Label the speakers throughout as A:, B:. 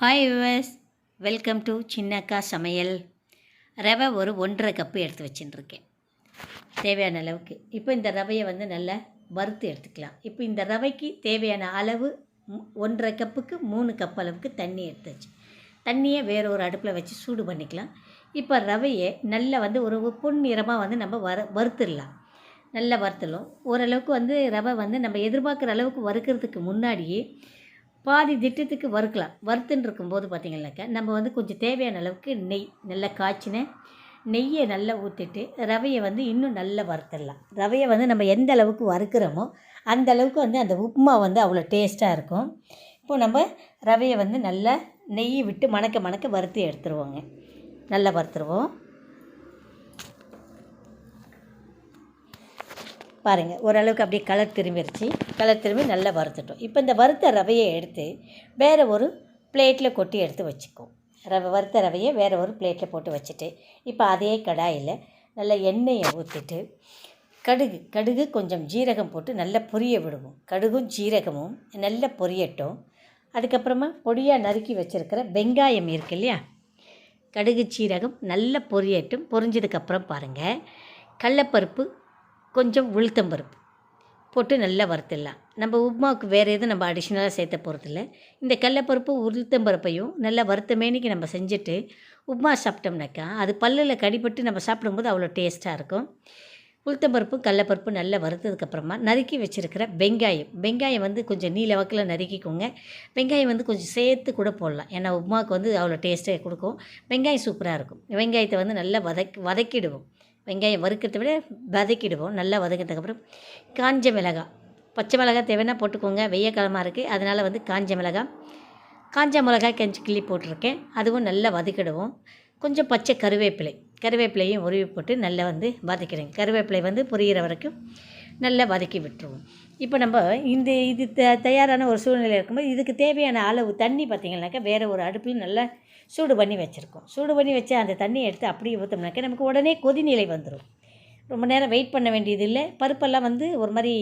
A: Hi viewers welcome to Chinnakka Samayal ரவை ஒரு ஒன்றரை கப்பு எடுத்து வச்சுட்டுருக்கேன் தேவையான அளவுக்கு. இப்போ இந்த ரவையை வந்து நல்லா வறுத்து எடுத்துக்கலாம். இப்போ இந்த ரவைக்கு தேவையான அளவு ஒன்றரை கப்புக்கு மூணு கப் அளவுக்கு தண்ணி எடுத்து வச்சு தண்ணியை வேறு ஒரு அடுப்பில் வச்சு சூடு பண்ணிக்கலாம். இப்போ ரவையை நல்லா வந்து ஒரு பொன்னிறமாக வந்து நம்ம வர வறுத்துடலாம். நல்லா வறுத்துடலாம். ஓரளவுக்கு வந்து ரவை வந்து நம்ம எதிர்பார்க்குற அளவுக்கு வறுக்கிறதுக்கு முன்னாடியே பாதி திட்டத்துக்கு வறுக்கலாம். வறுத்துன்னு இருக்கும்போது பார்த்திங்கனாக்கா நம்ம வந்து கொஞ்சம் தேவையான அளவுக்கு நெய் நல்லா காய்ச்சின நெய்யை நல்லா ஊற்றிட்டு ரவையை வந்து இன்னும் நல்லா வறுத்துடலாம். ரவையை வந்து நம்ம எந்த அளவுக்கு வறுக்கிறோமோ அந்த அளவுக்கு வந்து அந்த உப்புமா வந்து அவ்வளோ டேஸ்ட்டாக இருக்கும். இப்போ நம்ம ரவையை வந்து நல்லா நெய் விட்டு மணக்க மணக்க வறுத்து எடுத்துருவோங்க. நல்லா வறுத்துருவோம். பாருங்கள் ஓரளவுக்கு அப்படியே கலர் திரும்பிடுச்சு கலர் திரும்பி நல்லா வறுத்துட்டோம். இப்போ இந்த வறுத்த ரவையை எடுத்து வேறு ஒரு பிளேட்டில் கொட்டி எடுத்து வச்சுக்குவோம். ரவை வறுத்த ரவையை வேறு ஒரு பிளேட்டில் போட்டு வச்சுட்டு இப்போ அதே கடாயில் நல்லா எண்ணெயை ஊற்றிட்டு கடுகு கடுகு கொஞ்சம் ஜீரகம் போட்டு நல்லா பொரிய விடுவோம். கடுகும் ஜீரகமும் நல்லா பொரியட்டும். அதுக்கப்புறமா பொடியாக நறுக்கி வச்சுருக்கிற வெங்காயம் இருக்கு இல்லையா? கடுகு சீரகம் நல்லா பொரியட்டும். பொரிஞ்சதுக்கப்புறம் பாருங்கள் கடலப்பருப்பு கொஞ்சம் உளுத்தம்பருப்பு போட்டு நல்லா வறுத்துடலாம். நம்ம உப்புமாவுக்கு வேறு எதுவும் நம்ம அடிஷ்னலாக சேர்த்த போகிறதில்ல இந்த கடலப்பருப்பு உளுத்தம்பருப்பையும் நல்லா வறுத்த மேனிக்கு நம்ம செஞ்சுட்டு உப்புமா சாப்பிட்டோம்னாக்கா அது பல்லில் கடிபட்டு நம்ம சாப்பிடும்போது அவ்வளோ டேஸ்ட்டாக இருக்கும். உளுத்தம்பருப்பு கடலப்பருப்பு நல்லா வறுத்ததுக்கப்புறமா நறுக்கி வச்சுருக்கிற வெங்காயம். வெங்காயம் வந்து கொஞ்சம் நீல வாக்கில் நறுக்கிக்கோங்க. வெங்காயம் வந்து கொஞ்சம் சேர்த்து கூட போடலாம். ஏன்னா உப்புமாவுக்கு வந்து அவ்வளோ டேஸ்ட்டாக கொடுக்கும். வெங்காயம் சூப்பராக இருக்கும். வெங்காயத்தை வந்து நல்லா வதக்கி வதக்கிடுவோம். வெங்காயம் வறுக்கிறத விட வதக்கிடுவோம். நல்லா வதக்கினதுக்கப்புறம் காஞ்ச மிளகாய். பச்சை மிளகாய் தேவைன்னா போட்டுக்கோங்க. வெய்ய காலமாக இருக்குது அதனால் வந்து காஞ்ச மிளகாய். காஞ்ச மிளகாய் கஞ்சி கிள்ளி போட்டிருக்கேன். அதுவும் நல்லா வதக்கிடுவோம். கொஞ்சம் பச்சை கருவேப்பிலை. கருவேப்பிலையும் உருவி போட்டு நல்லா வந்து வதக்கிடுங்க கருவேப்பிலை வந்து பொரியிற வரைக்கும் நல்லா வதக்கி விட்டுருவோம். இப்போ நம்ம இந்த இது த தயாரான ஒரு சூழ்நிலை இருக்கும்போது இதுக்கு தேவையான அளவு தண்ணி பார்த்திங்கனாக்கா வேறு ஒரு அடுப்பில் நல்லா சூடு பண்ணி வச்சுருக்கோம். சூடு பண்ணி வச்சு அந்த தண்ணியை எடுத்து அப்படியே ஊற்றோம்னாக்கா நமக்கு உடனே கொதிநிலை வந்துடும் ரொம்ப நேரம் வெயிட் பண்ண வேண்டியது இல்லை பருப்பெல்லாம் வந்து ஒரு மாதிரி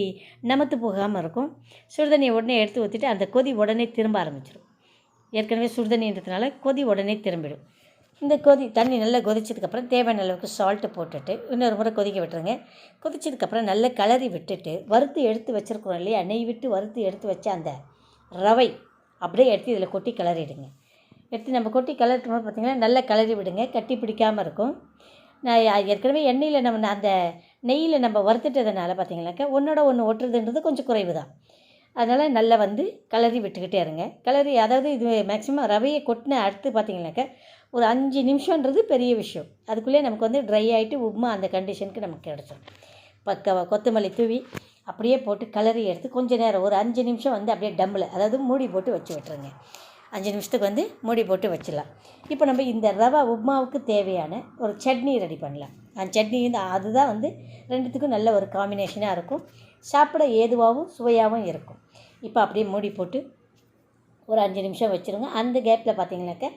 A: நமத்து போகாமல் இருக்கும். சுடுதண்ணியை உடனே எடுத்து ஊற்றிட்டு அந்த கொதி உடனே திரும்ப ஆரம்பிச்சிடும் ஏற்கனவே சுடுதண்ணின்றதுனால கொதி உடனே திரும்பிடும். இந்த கொதி தண்ணி நல்லா கொதிச்சதுக்கப்புறம் தேவையான அளவுக்கு சால்ட்டு போட்டுட்டு இன்னொரு முறை கொதிக்க விட்டுருங்க. கொதிச்சதுக்கப்புறம் நல்லா கலரி விட்டுட்டு வறுத்து எடுத்து வச்சுருக்கோம் இல்லையா? நெய் விட்டு வறுத்து எடுத்து வச்ச அந்த ரவை அப்படியே எடுத்து இதில் கொட்டி கிளறிடுங்க. எடுத்து நம்ம கொட்டி கிளறிட்டு போது பார்த்திங்கன்னா நல்லா கிளறி விடுங்க. கட்டி பிடிக்காமல் இருக்கும். நான் ஏற்கனவே எண்ணெயில் நம்ம அந்த நெய்யில் நம்ம வறுத்துட்டதுனால பார்த்தீங்கன்னாக்கா ஒன்றோட ஒன்று ஒட்டுறதுன்றது கொஞ்சம் குறைவு தான் அதனால் நல்லா வந்து கலரி விட்டுக்கிட்டே இருங்க. கலரி அதாவது இது மேக்ஸிமம் ரவையை கொட்டின அடுத்து பார்த்திங்கனாக்கா ஒரு அஞ்சு நிமிஷன்றது பெரிய விஷயம். அதுக்குள்ளே நமக்கு வந்து ட்ரை ஆகிட்டு உப்புமா அந்த கண்டிஷனுக்கு நமக்கு கிடச்சிடும் பக்கவா கொத்தமல்லி தூவி அப்படியே போட்டு கலரி எடுத்து கொஞ்சம் நேரம் ஒரு அஞ்சு நிமிஷம் வந்து அப்படியே டம்மில் அதாவது மூடி போட்டு வச்சு விட்டுருங்க. அஞ்சு நிமிஷத்துக்கு வந்து மூடி போட்டு வச்சிடலாம். இப்போ நம்ம இந்த ரவா உப்புமாவுக்கு தேவையான ஒரு சட்னி ரெடி பண்ணலாம். அந்த சட்னி வந்து அதுதான் வந்து ரெண்டுத்துக்கும் நல்ல ஒரு காம்பினேஷனாக இருக்கும். சாப்பிட ஏதுவாகவும் சுவையாகவும் இருக்கும். இப்போ அப்படியே மூடி போட்டு ஒரு அஞ்சு நிமிஷம் வச்சுருங்க. அந்த கேப்பில் பார்த்திங்கனாக்கா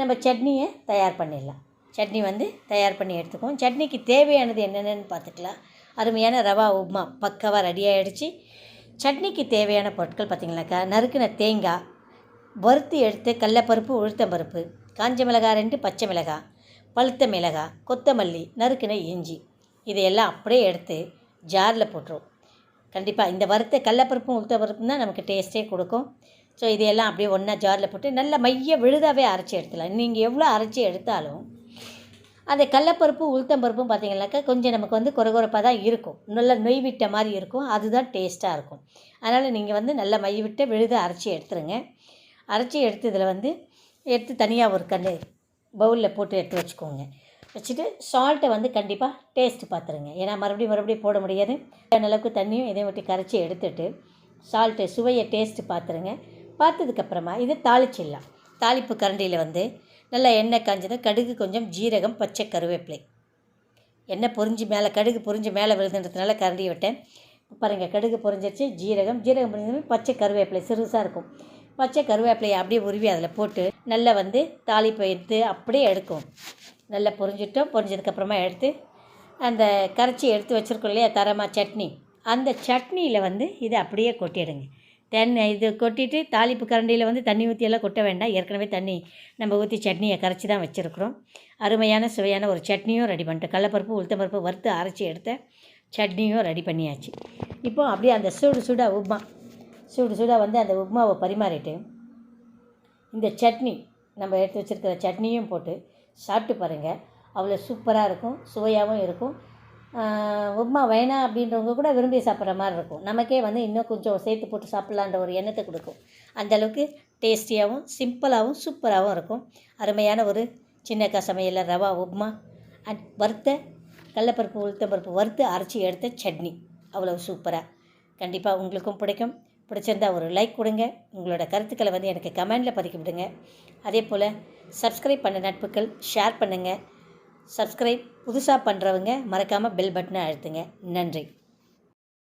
A: நம்ம சட்னியை தயார் பண்ணிடலாம். சட்னி வந்து தயார் பண்ணி எடுத்துக்குவோம். சட்னிக்கு தேவையானது என்னென்னு பார்த்துக்கலாம். அருமையான ரவா உப்புமா பக்காவாக ரெடி ஆகிடுச்சு சட்னிக்கு தேவையான பொருட்கள் பார்த்திங்கனாக்கா நறுக்கின தேங்காய் வறுத்து எடுத்து கடலப்பருப்பு உளுத்தம்பருப்பு காஞ்ச மிளகாய் ரெண்டு பச்சை மிளகாய் பழுத்த மிளகாய் கொத்தமல்லி நறுக்கின இஞ்சி இதையெல்லாம் அப்படியே எடுத்து ஜாரில் போட்டுரும். கண்டிப்பாக இந்த வறுத்த கடலப்பருப்பும் உளுத்தம்பருப்பும் தான் நமக்கு டேஸ்ட்டே கொடுக்கும். ஸோ இதையெல்லாம் அப்படியே ஒன்றா ஜாரில் போட்டு நல்லா மைய விழுதாகவே அரைச்சி எடுத்துலாம் நீங்கள் எவ்வளோ அரைச்சி எடுத்தாலும் அந்த கடலப்பருப்பு உளுத்தம்பருப்பும் பார்த்திங்கனாக்கா கொஞ்சம் நமக்கு வந்து குறகுறப்பாக தான் இருக்கும். நல்லா நொய் விட்ட மாதிரி இருக்கும். அதுதான் டேஸ்ட்டாக இருக்கும். அதனால் நீங்கள் வந்து நல்லா மை விட்டு விழுத அரைச்சி எடுத்துருங்க. அரைச்சி எடுத்து இதில் வந்து எடுத்து தனியாக ஒரு கல் பவுலில் போட்டு எடுத்து வச்சுக்கோங்க. வச்சுட்டு சால்ட்டை வந்து கண்டிப்பாக டேஸ்ட்டு பார்த்துருங்க. ஏன்னா மறுபடியும் மறுபடியும் போட முடியாது. அளவுக்கு தண்ணியும் இதையும் விட்டு கரைச்சி எடுத்துட்டு சால்ட்டு சுவையை டேஸ்ட்டு பார்த்துருங்க. பார்த்ததுக்கப்புறமா இதை தாளிச்சிடலாம். தாளிப்பு கரண்டியில் வந்து நல்லா எண்ணெய் காஞ்சதும் கடுகு கொஞ்சம் ஜீரகம் பச்சை கருவேப்பிலை. எண்ணெய் பொறிஞ்சு மேலே கடுகு பொரிஞ்சு மேலே விழுதுன்றதுனால கரண்டியை விட்டேன். பாருங்கள் கடுகு பொறிஞ்சிருச்சு ஜீரகம் ஜீரகம் பொரிஞ்சதுமே பச்சை கருவேப்பிலை சிறுசாக இருக்கும். பச்சை கருவேப்பிலையை அப்படியே உருவி அதில் போட்டு நல்லா வந்து தாளிப்பை எடுத்து அப்படியே எடுக்கும். நல்லா பொரிஞ்சிட்டோம். பொரிஞ்சதுக்கப்புறமா எடுத்து அந்த கரைச்சி எடுத்து வச்சுருக்கோம் இல்லையா தரமாக சட்னி. அந்த சட்னியில் வந்து இதை அப்படியே கொட்டிடுங்க. தென்னை இது கொட்டிட்டு தாளிப்பு கரண்டியில் வந்து தண்ணி ஊற்றியெல்லாம் கொட்ட வேண்டாம். ஏற்கனவே தண்ணி நம்ம ஊற்றி சட்னியை கரைச்சி தான் வச்சுருக்குறோம். அருமையான சுவையான ஒரு சட்னியும் ரெடி பண்ணிட்டோம். கடலப்பருப்பு உளுத்தம்பருப்பு வறுத்து அரைச்சி எடுத்த சட்னியும் ரெடி பண்ணியாச்சு. இப்போ அப்படியே அந்த சூடு சூடாக உப்மா சூடு சூடாக வந்து அந்த உப்மாவை பரிமாறிட்டு இந்த சட்னி நம்ம எடுத்து வச்சுருக்கிற சட்னியும் போட்டு சாப்பிட்டு பாருங்கள் அவ்வளோ சூப்பராக இருக்கும் சுவையாகவும் இருக்கும். உப்மா வேணாம் அப்படின்றவங்க கூட விரும்பி சாப்பிட்ற மாதிரி இருக்கும். நமக்கே வந்து இன்னும் கொஞ்சம் சேர்த்து போட்டு சாப்பிட்லான்ற ஒரு எண்ணத்தை கொடுக்கும். அந்தளவுக்கு டேஸ்டியாகவும் சிம்பிளாகவும் சூப்பராகவும் இருக்கும். அருமையான ஒரு சின்னக்கா சமையலில் ரவா உப்மா அண்ட் வறுத்த கடலப்பருப்பு உளுத்தம்பருப்பு வறுத்து அரைச்சி எடுத்த சட்னி. அவ்வளோ சூப்பராக கண்டிப்பாக உங்களுக்கும் பிடிக்கும். பிடிச்சிருந்தா ஒரு லைக் கொடுங்க. உங்களோட கருத்துக்களை வந்து எனக்கு கமெண்டில் பதிக்க விடுங்க அதே போல் சப்ஸ்கிரைப் பண்ண நட்புகள் ஷேர் பண்ணுங்கள் சப்ஸ்கிரைப் புதுசாக பண்ணுறவங்க மறக்காமல் பெல் பட்டனை அழுத்துங்க. நன்றி.